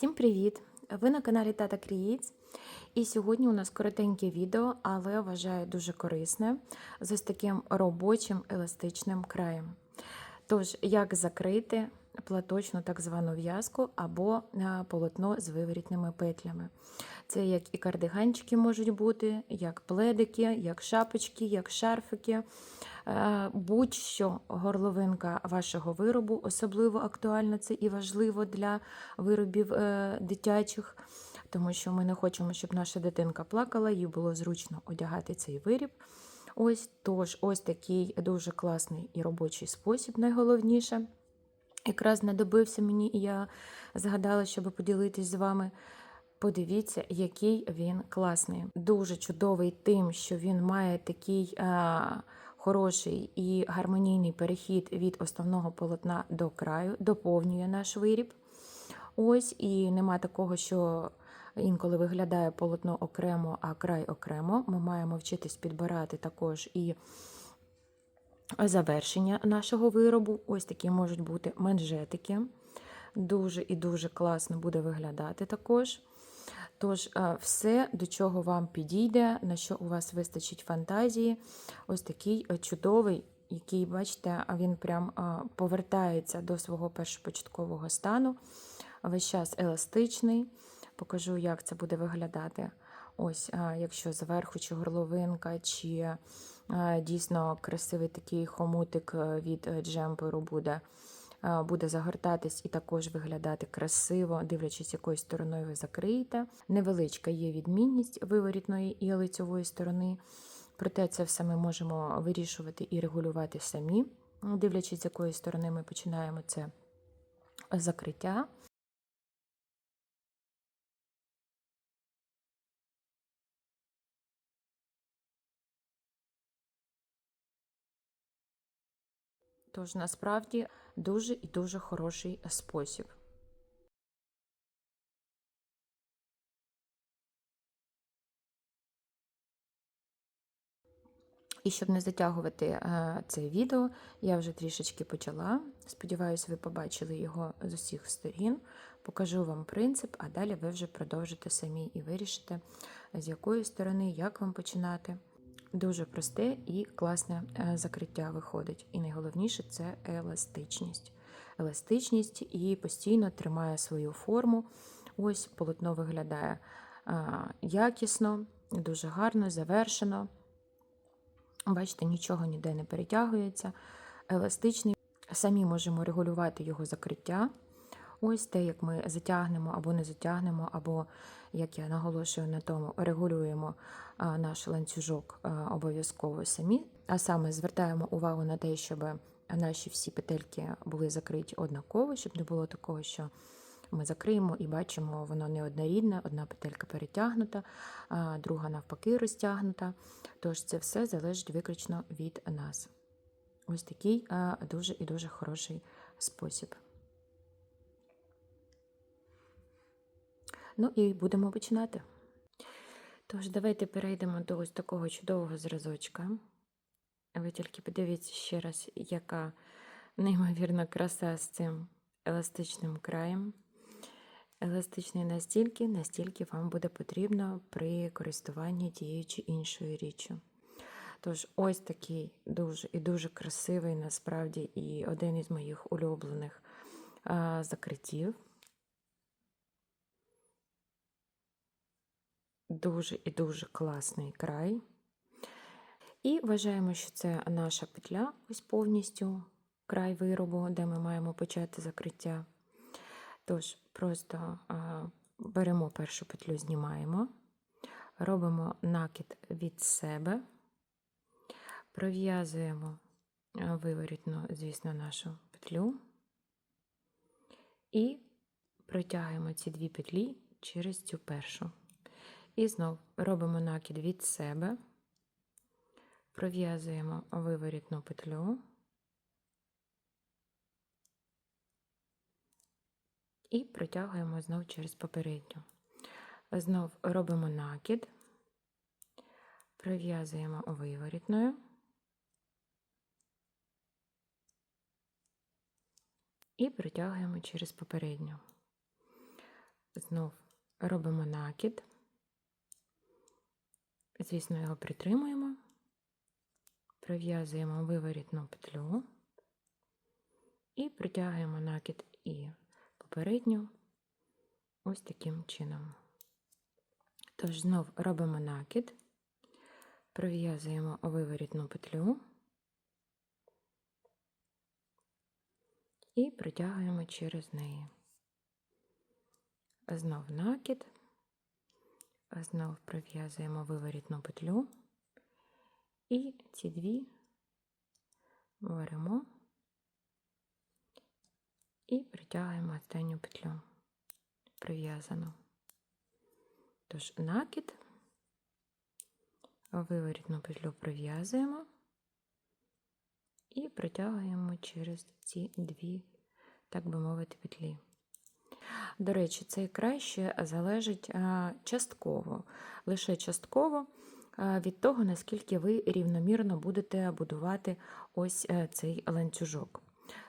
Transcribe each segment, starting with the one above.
Всім привіт! Ви на каналі Тата Крієць. І сьогодні у нас коротеньке відео, але вважаю дуже корисне з ось таким робочим еластичним краєм. Тож, як закрити платочну так звану в'язку або е, полотно з виворітними петлями. Це як і кардиганчики можуть бути, як пледики, як шапочки, як шарфики. Е, Будь-що горловинка вашого виробу, особливо актуально це і важливо для виробів е, дитячих, тому що ми не хочемо, щоб наша дитинка плакала, їй було зручно одягати цей виріб. Ось тож, ось такий дуже класний і робочий спосіб, найголовніше. Якраз знадобився мені, і я згадала, щоб поділитись з вами. Подивіться, який він класний. Дуже чудовий тим, що він має такий а, хороший і гармонійний перехід від основного полотна до краю, доповнює наш виріб. Ось, і нема такого, що інколи виглядає полотно окремо, а край окремо. Ми маємо вчитись підбирати також і завершення нашого виробу. Ось такі можуть бути манжетики. Дуже і дуже класно буде виглядати також. Тож, все, до чого вам підійде, на що у вас вистачить фантазії, ось такий чудовий, який, бачите, він прям повертається до свого першопочаткового стану. Весь час еластичний. Покажу, як це буде виглядати. Ось, якщо зверху, чи горловинка, чи дійсно красивий такий хомутик від е, джемперу буде буде загортатись і також виглядати красиво, дивлячись, якою стороною ви закриєте. Невеличка є відмінність виворітної і лицьової сторони, проте це все ми можемо вирішувати і регулювати самі, дивлячись, з якої сторони ми починаємо це закриття. Тож насправді дуже і дуже хороший спосіб. І щоб не затягувати е, це відео, я вже трішечки почала. Сподіваюся, ви побачили його з усіх сторін. Покажу вам принцип, а далі ви вже продовжите самі і вирішите, з якої сторони, як вам починати. Дуже просте і класне е, закриття виходить. І найголовніше це еластичність. Еластичність і постійно тримає свою форму. Ось полотно виглядає якісно, дуже гарно, завершено. Бачите, нічого ніде не перетягується. Еластичний. Самі можемо регулювати його закриття. Ось те, як ми затягнемо або не затягнемо, або, як я наголошую на тому, регулюємо наш ланцюжок обов'язково самі. А саме звертаємо увагу на те, щоб наші всі петельки були закриті однаково, щоб не було такого, що ми закриємо і бачимо, воно не однорідне, одна петелька перетягнута, друга навпаки розтягнута. Тож це все залежить виключно від нас. Ось такий дуже і дуже хороший спосіб. Ну і будемо починати. Тож, давайте перейдемо до ось такого чудового зразочка. Ви тільки подивіться ще раз, яка неймовірна краса з цим еластичним краєм. Еластичний настільки, настільки вам буде потрібно при користуванні тією чи іншою річчю. Тож, ось такий дуже і дуже красивий, насправді, і один із моїх улюблених а, закриттів. Дуже і дуже класний край. І вважаємо, що це наша петля, ось повністю край виробу, де ми маємо почати закриття. Тож, просто беремо першу петлю, знімаємо, робимо накид від себе, пров'язуємо виворітну, звісно, нашу петлю і протягуємо ці дві петлі через цю першу. І знов робимо накид від себе, пров'язуємо виворітну петлю і протягуємо знов через попередню. Знов робимо накид, пров'язуємо виворітною і протягуємо через попередню. знов робимо накид. Звісно, його притримуємо, пров'язуємо виворітну петлю. І притягуємо накид і попередню. Ось таким чином. Тож знов робимо накид, пров'язуємо виворітну петлю. І притягуємо через неї. Знов накид, знов пров'язуємо виворітну петлю і ці дві беремо і притягуємо останню петлю прив'язану. Тож накид, виворітну петлю пров'язуємо і притягуємо через ці дві, так би мовити, петлі. До речі, цей краще залежить а, частково, лише частково а, від того, наскільки ви рівномірно будете будувати ось е, цей ланцюжок.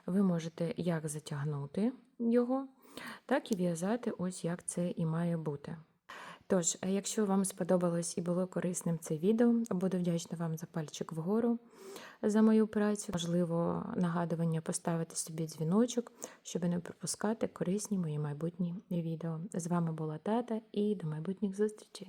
Ви можете як затягнути його, так і в'язати, ось як це і має бути. Тож, е, якщо вам сподобалось і було корисним це відео, буду вдячна вам за пальчик вгору за мою працю. Можливо, нагадування поставити собі дзвіночок, щоб не пропускати корисні мої майбутні відео. З вами була тата і до майбутніх зустрічей!